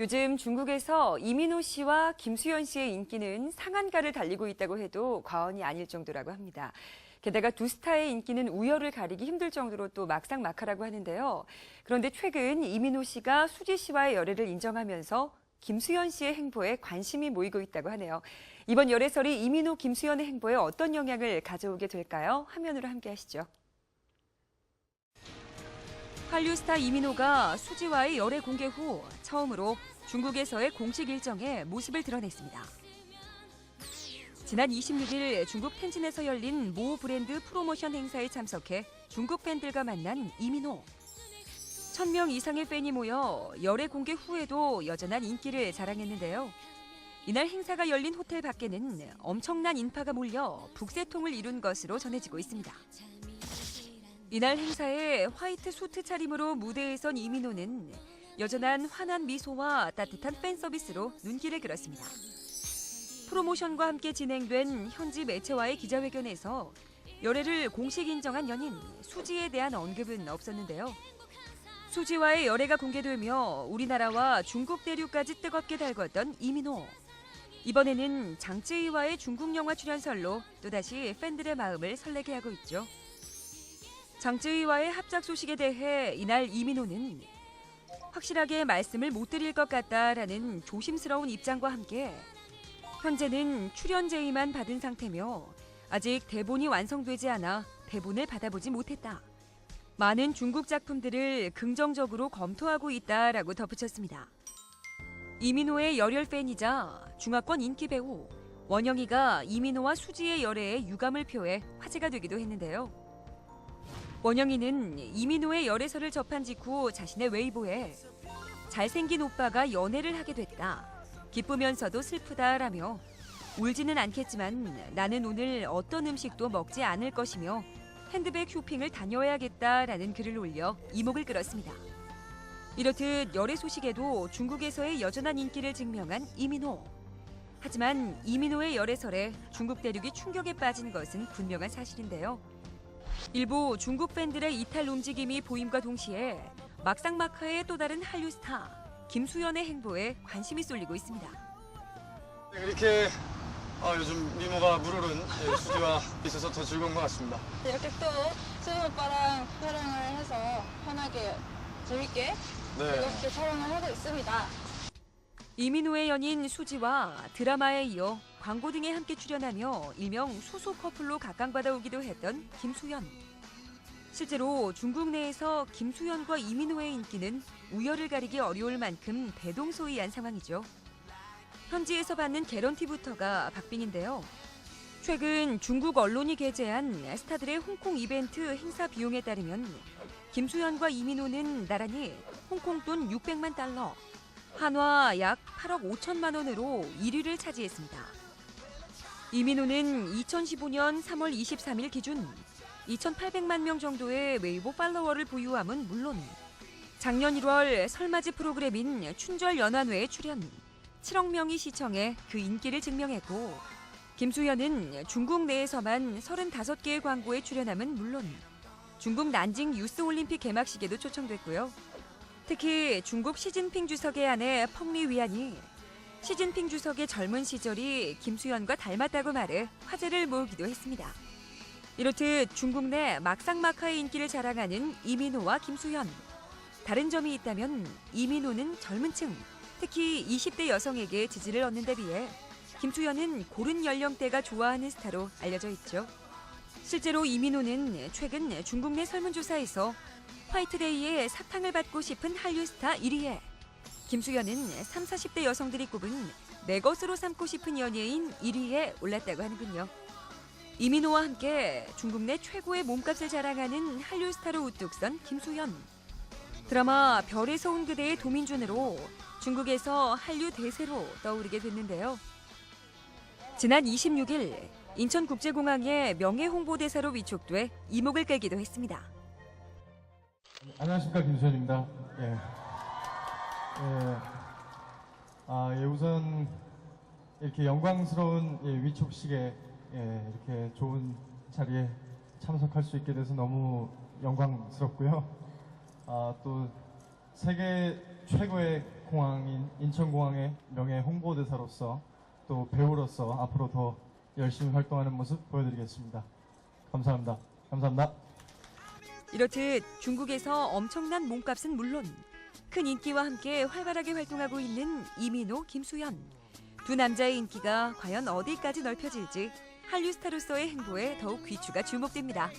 요즘 중국에서 이민호 씨와 김수현 씨의 인기는 상한가를 달리고 있다고 해도 과언이 아닐 정도라고 합니다. 게다가 두 스타의 인기는 우열을 가리기 힘들 정도로 또 막상 막하라고 하는데요. 그런데 최근 이민호 씨가 수지 씨와의 열애를 인정하면서 김수현 씨의 행보에 관심이 모이고 있다고 하네요. 이번 열애설이 이민호, 김수현의 행보에 어떤 영향을 가져오게 될까요? 화면으로 함께 하시죠. 한류 스타 이민호가 수지와의 열애 공개 후 처음으로 중국에서의 공식 일정에 모습을 드러냈습니다. 지난 26일 중국 텐진에서 열린 모 브랜드 프로모션 행사에 참석해 중국 팬들과 만난 이민호. 1000명 이상의 팬이 모여 열애 공개 후에도 여전한 인기를 자랑했는데요. 이날 행사가 열린 호텔 밖에는 엄청난 인파가 몰려 북새통을 이룬 것으로 전해지고 있습니다. 이날 행사에 화이트 수트 차림으로 무대에 선 이민호는 여전한 환한 미소와 따뜻한 팬 서비스로 눈길을 끌었습니다. 프로모션과 함께 진행된 현지 매체와의 기자회견에서 열애를 공식 인정한 연인 수지에 대한 언급은 없었는데요. 수지와의 열애가 공개되며 우리나라와 중국 대륙까지 뜨겁게 달궜던 이민호. 이번에는 장쯔이와의 중국 영화 출연설로 또다시 팬들의 마음을 설레게 하고 있죠. 장쯔이와의 합작 소식에 대해 이날 이민호는 확실하게 말씀을 못 드릴 것 같다라는 조심스러운 입장과 함께 현재는 출연 제의만 받은 상태며 아직 대본이 완성되지 않아 대본을 받아보지 못했다. 많은 중국 작품들을 긍정적으로 검토하고 있다라고 덧붙였습니다. 이민호의 열혈 팬이자 중화권 인기 배우 원영이가 이민호와 수지의 열애에 유감을 표해 화제가 되기도 했는데요. 원영이는 이민호의 열애설을 접한 직후 자신의 웨이보에 잘생긴 오빠가 연애를 하게 됐다. 기쁘면서도 슬프다라며 울지는 않겠지만 나는 오늘 어떤 음식도 먹지 않을 것이며 핸드백 쇼핑을 다녀야겠다라는 글을 올려 이목을 끌었습니다. 이렇듯 열애 소식에도 중국에서의 여전한 인기를 증명한 이민호. 하지만 이민호의 열애설에 중국 대륙이 충격에 빠진 것은 분명한 사실인데요. 일부 중국 팬들의 이탈 움직임이 보임과 동시에 막상막하의 또 다른 한류 스타 김수현의 행보에 관심이 쏠리고 있습니다. 네, 이렇게 아, 요즘 미모가 물오른 예, 수지와 있어서 더 즐거운 것 같습니다. 이렇게 또 수영 오빠랑 촬영을 해서 편하게 재밌게 네. 즐겁게 촬영을 하고 있습니다. 이민호의 연인 수지와 드라마에 이어 광고 등에 함께 출연하며 일명 소소 커플로 각광받아 오기도 했던 김수현. 실제로 중국 내에서 김수현과 이민호의 인기는 우열을 가리기 어려울 만큼 대동소이한 상황이죠. 현지에서 받는 개런티부터가 박빙인데요. 최근 중국 언론이 게재한 스타들의 홍콩 이벤트 행사 비용에 따르면 김수현과 이민호는 나란히 홍콩 돈 600만 달러, 한화 약 8억 5천만 원으로 1위를 차지했습니다. 이민호는 2015년 3월 23일 기준 2,800만 명 정도의 웨이보 팔로워를 보유함은 물론 작년 1월 설맞이 프로그램인 춘절 연환회에 출연 7억 명이 시청해 그 인기를 증명했고 김수현은 중국 내에서만 35개의 광고에 출연함은 물론 중국 난징 유스 올림픽 개막식에도 초청됐고요. 특히 중국 시진핑 주석의 아내 펑리 위안이 시진핑 주석의 젊은 시절이 김수현과 닮았다고 말해 화제를 모으기도 했습니다. 이렇듯 중국 내 막상막하의 인기를 자랑하는 이민호와 김수현. 다른 점이 있다면 이민호는 젊은 층, 특히 20대 여성에게 지지를 얻는 데 비해 김수현은 고른 연령대가 좋아하는 스타로 알려져 있죠. 실제로 이민호는 최근 중국 내 설문조사에서 화이트데이에 사탕을 받고 싶은 한류 스타 1위에 김수현은 3, 40대 여성들이 꼽은 내 것으로 삼고 싶은 연예인 1위에 올랐다고 하는군요. 이민호와 함께 중국 내 최고의 몸값을 자랑하는 한류 스타로 우뚝 선 김수현. 드라마 별에서 온 그대의 도민준으로 중국에서 한류 대세로 떠오르게 됐는데요. 지난 26일 인천국제공항의 명예 홍보대사로 위촉돼 이목을 끌기도 했습니다. 안녕하십니까 김수현입니다. 예. 예. 아, 예, 우선 이렇게 영광스러운 예, 위촉식에 예, 이렇게 좋은 자리에 참석할 수 있게 돼서 너무 영광스럽고요. 아, 또 세계 최고의 공항인 인천공항의 명예 홍보대사로서 또 배우로서 앞으로 더 열심히 활동하는 모습 보여드리겠습니다. 감사합니다. 감사합니다. 이렇듯 중국에서 엄청난 몸값은 물론 큰 인기와 함께 활발하게 활동하고 있는 이민호, 김수현. 두 남자의 인기가 과연 어디까지 넓혀질지 한류 스타로서의 행보에 더욱 귀추가 주목됩니다.